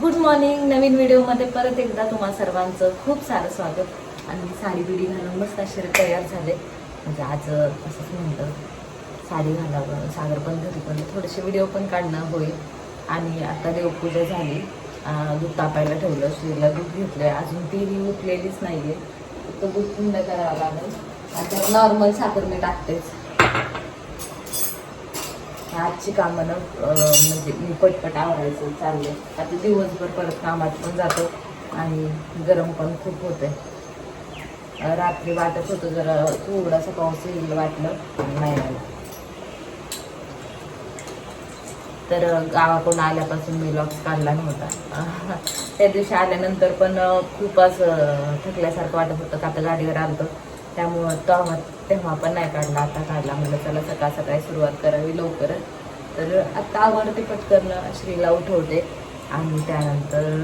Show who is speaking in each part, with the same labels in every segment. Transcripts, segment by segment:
Speaker 1: Good morning नवीन व्हिडिओमध्ये परत एकदा तुम्हा सर्वांचं खूप सारं स्वागत. आणि साडी बिडी घालून मस्त असे तयार झाले. म्हणजे आज असंच म्हणतं साडी घालावं सागर पण घरी पण थोडेसे व्हिडिओ पण काढणं होईल. आणि आता देवपूजा झाली. दूध तापायला ठेवलं श्रीला दूध घेतलंय. अजून तीही उठलेलीच नाही आहे तर दूध थंड करावं लागेल. आता नॉर्मल साखर मी टाकतेच. आजची कामं ना म्हणजे मी पटपट आवरायचं चालले आता दिवसभर परत कामात पण जातो आणि गरम पण खूप होते रात्री वाटत होतं जरा थोडासा पाऊस येईल वाटलं नाही आला. तर गावाकडून आल्यापासून मी लॉक्स काढला नव्हता. त्या दिवशी आल्यानंतर पण खूप असं थकल्यासारखं वाटत होतं का आता गाडीवर आलतो. त्यामुळं तेव्हा तेव्हा पण नाही काढला. आता काढला म्हणलं चला सकाळ सकाळी सुरुवात करावी लवकरच. तर आता आवडते पटकन श्रीला उठवते. आणि त्यानंतर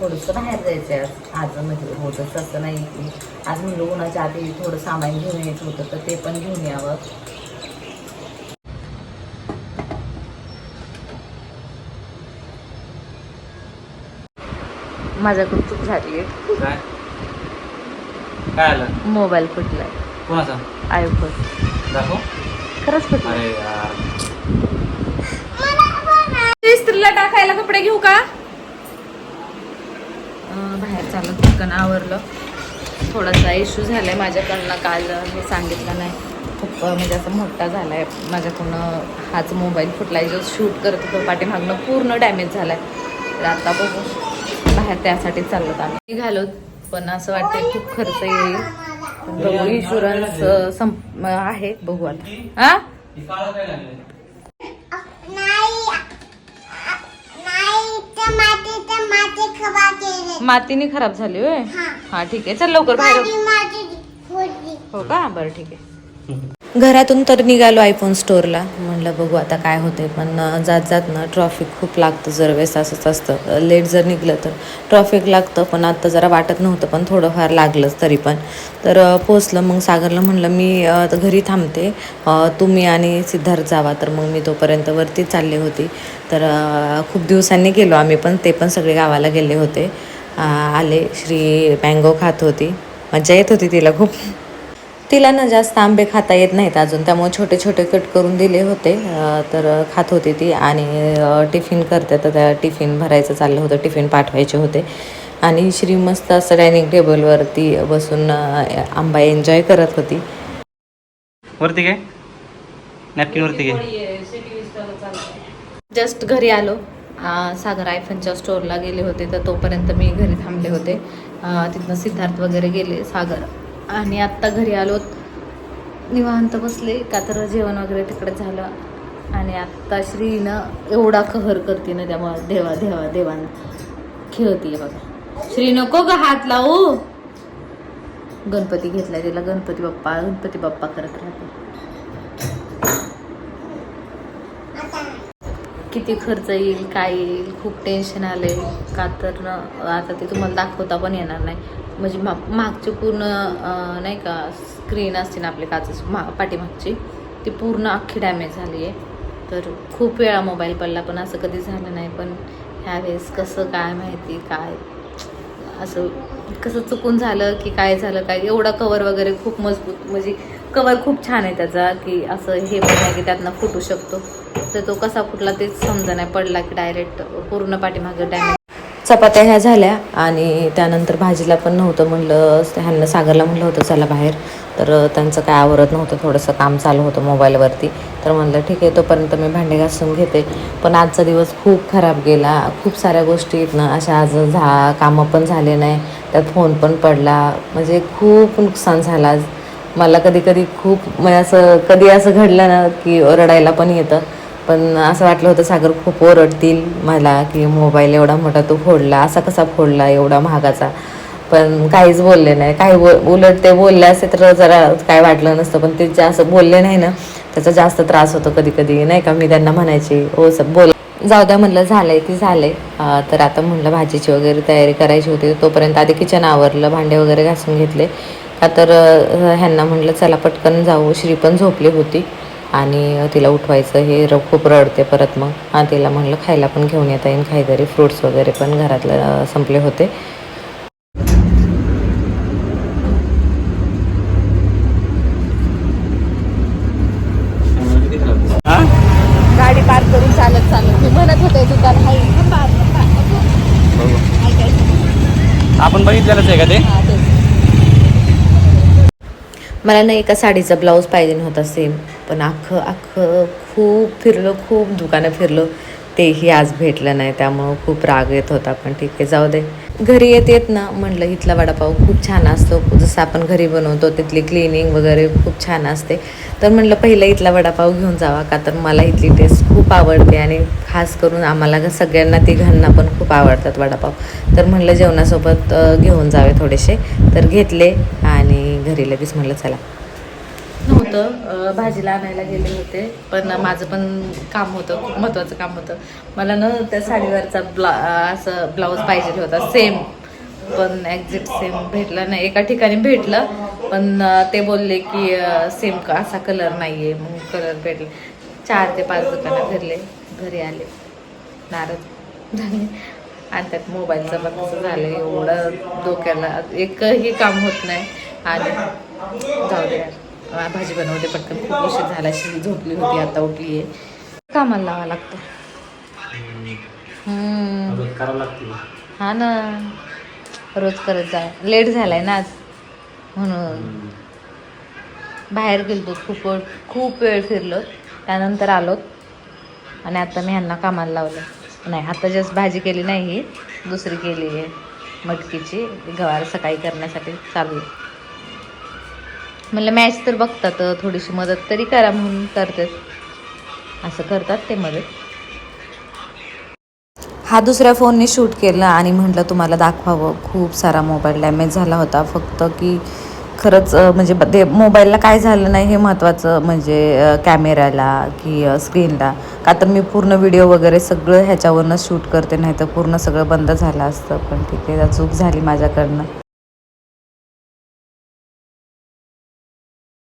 Speaker 1: थोडंसं बाहेर जायचं आहे आज. आज म्हणजे होतच असं नाही की आज म्हणलं उन्हाच्या आधी थोडं सामान घेऊन यायचं होतं तर ते पण घेऊन यावं. माझ्याकडून चूक झाली आहे
Speaker 2: काय आलं?
Speaker 1: मोबाईल फुटलाय.
Speaker 2: कोणाचा?
Speaker 1: आयफोन.
Speaker 2: दाखव.
Speaker 1: खरंच फुटलाय
Speaker 2: अरे यार.
Speaker 1: इस्त्रीला टाकायला कपडे घेऊ का? अं, बाहेर चालत पटकन आवरलं. थोडासा इश्यू झालाय माझ्याकडनं काल मी सांगितलं नाही. खूप अं, म्हणजे असं मोठा झालाय. माझ्याकडनं हाच मोबाईल फुटलाय. जो शूट करत होतो पाठीमागनं पूर्ण डॅमेज झालाय. तर आता बघू. बाहेर त्यासाठी चाललो आम्ही निघालो पण असं वाटतंय खूप खर्च येईल. बघू इन्शुरन्स संप आहे बघू आता. हा मातीने खराब झाली होय? हा. ठीक आहे. चल लवकर बाहेर हो का? बरं ठीक आहे. घरातून तर निघालो आयफोन स्टोअरला म्हणलं बघू आता काय होते पण जात जात ना ट्रॉफिक खूप लागतं. जर वेळेस असंच असतं लेट जर निघलं तर ट्रॉफिक लागतं. पण आता जरा वाटत नव्हतं पण थोडंफार लागलंच तरी पण. तर पोचलं मग सागरला म्हणलं मी घरी थांबते. तुम्ही आणि सिद्धार्थ जावा. तर मग मी तोपर्यंत वरती चालले होती. तर खूप दिवसांनी गेलो आम्ही पण ते पण सगळे गावाला गेले होते. आले श्री मँगो खात होती. मजा येत होती तिला खूप. तिला ना जास्त आंबे खाता येत नाहीत अजून. त्यामुळे छोटे छोटे कट करून दिले होते. तर खात होती ती आणि टिफिन करते तर त्या टिफिन भरायचं चाललं होतं. टिफिन पाठवायचे होते. आणि श्री मस्त असं डायनिंग टेबलवरती बसून आंबा एन्जॉय करत होती.
Speaker 2: वरती काय नॅपकिन वरती घे.
Speaker 1: जस्ट घरी आलो. सागर आयफोनच्या स्टोअरला गेले होते तर तोपर्यंत मी घरी थांबले होते. तिथनं सिद्धार्थ वगैरे गेले. सागर आणि आत्ता घरी आलो. निवांत बसले. का तर जेवण वगैरे तिकडे झालं. आणि आत्ता श्रीनं एवढा कहर करते ना त्यामुळे देवा देवा देवान खेळतीये बघा. श्री नको ग हात लावू. गणपती घेतलाय तिला गणपती बाप्पा गणपती बाप्पा करत राहते. किती खर्च येईल काय येईल खूप टेन्शन आलंय. का तर न आता ते तुम्हाला दाखवता पण येणार नाही. म्हणजे मा मागची पूर्ण नाही का स्क्रीन असते ना आपल्या काचेची मा पाठीमागची ती पूर्ण अख्खी डॅमेज झाली आहे. तर खूप वेळा मोबाईल पडला पण असं कधी झालं नाही. पण ह्यावेळेस कसं काय माहिती काय? असं कसं चुकून झालं की काय झालं काय? एवढा कवर वगैरे खूप मजबूत म्हणजे कवर खूप छान आहे त्याचा की असं हे पण आहे की त्यातनं फुटू शकतो. तर तो कसा फुटला तेच समजा नाही पडला की डायरेक्ट पूर्ण पाठीमागं डॅमेज चपात्या ह्या झाल्या आणि त्यानंतर भाजीला पण नव्हतं म्हणलं ह्यांना सागरला म्हणलं होतं चला बाहेर. तर त्यांचं काय आवरत नव्हतं थोडंसं काम चालू होतं मोबाईलवरती. तर म्हणलं ठीक आहे तोपर्यंत मी भांडे घासून घेते. पण आजचा दिवस खूप खराब गेला. खूप साऱ्या गोष्टी आहेत ना अशा आज झा कामं पण झाले नाही. त्यात फोन पण पडला. म्हणजे खूप नुकसान झालं आज. मला कधी कधी खूप म्हणजे असं कधी असं घडलं ना की रडायला पण येतं. पण असं वाटलं होतं सागर खूप ओरडतील मला की मोबाईल एवढा मोठा तो फोडला असा कसा फोडला एवढा महागाचा? पण काहीच बोलले नाही. काही बो उलट ते बोलले असते तर जरा काय वाटलं नसतं पण ते जास्त बोलले नाही ना त्याचा जास्त त्रास होतो कधी कधी नाही का? मी त्यांना म्हणायची हो सब बोल. जाऊ द्या म्हणलं झालंय ती झालंय. तर आता म्हणलं भाजीची वगैरे तयारी करायची होती तोपर्यंत आधी किचन आवरलं भांडे वगैरे घासून घेतले. का तर ह्यांना म्हणलं चला पटकन जाऊ. श्री पण झोपली होती. आणि तिला उठवायचं हे र खूप रडते परत मग आणि तिला म्हणलं खायला पण घेऊन येता येईल काहीतरी फ्रुट्स वगैरे पण घरातले संपले होते
Speaker 2: हा?
Speaker 1: गाडी पार्क करून चालत चालत मी म्हणत होते दुकान.
Speaker 2: आपण बघितलेलंच आहे का ते.
Speaker 1: मला ना एका साडीचा ब्लाऊज पाहिजे होता सेम पण अख्खं अख्खं खूप फिरलो खूप दुकानं फिरलो. तेही आज भेटलं नाही त्यामुळं खूप राग येत होता. पण ठीक आहे जाऊ दे. घरी येत येत ना म्हटलं इथला वडापाव खूप छान असतो. जसं आपण घरी बनवतो तिथली क्लिनिंग वगैरे खूप छान असते. तर म्हटलं पहिलं इथला वडापाव घेऊन जावा का? तर मला इथली टेस्ट खूप आवडते आणि खास करून आम्हाला सगळ्यांना सगळ्यांना तिघांना पण खूप आवडतात वडापाव. तर म्हटलं जेवणासोबत घेऊन जावे थोडेसे. तर घेतले आणि घरी लगेच म्हटलं चला. होतं. भाजीला आणायला गेले होते. पण माझं पण काम होतं. खूप महत्त्वाचं काम होतं. मला ना त्या साडीवरचा ब्ला असं ब्लाऊज पाहिजे होता. सेम. पण एक्झॅक्ट सेम भेटला नाही. एका ठिकाणी भेटलं. पण ते बोलले की सेम असा कलर नाही आहे मग कलर भेटले. चार ते पाच दुकानं फिरले घरी आले. नाराज झाले आणि त्यात मोबाईलचं पण कसं झालं एवढं डोक्याला एकही काम होत नाही. आणि जाऊ दे. यार आ, भाजी बनवते पटकन खूप उशीर झाला शिवी झोपली होती आता उठली आहे कामाला लावा लागतं. हा ना. रोज करत जा. लेट झालाय ना आज. म्हणून. बाहेर गेलतो खूप वेळ खूप वेळ फिरलो. त्यानंतर आलो. आणि आता मी ह्यांना कामाला लावलं नाही आता जस्ट भाजी केली नाही ही दुसरी केली आहे मटकीची. गवार सकाळी करण्यासाठी चालू आहे. म्हणलं मॅच तर बघतात थोडीशी मदत तरी करा म्हणून करतात. असं करतात ते मदत. हा दुसऱ्या फोनने शूट केलं आणि म्हटलं तुम्हाला दाखवावं. खूप सारा मोबाईल डॅमेज झाला होता. फक्त की खरंच म्हणजे ते मोबाईलला काय झालं नाही हे महत्त्वाचं म्हणजे कॅमेऱ्याला की स्क्रीनला का तर मी पूर्ण व्हिडिओ वगैरे सगळं ह्याच्यावरनं शूट करते नाही तर पूर्ण सगळं बंद झालं असतं. पण ठीक आहे चूक झाली माझ्याकडनं.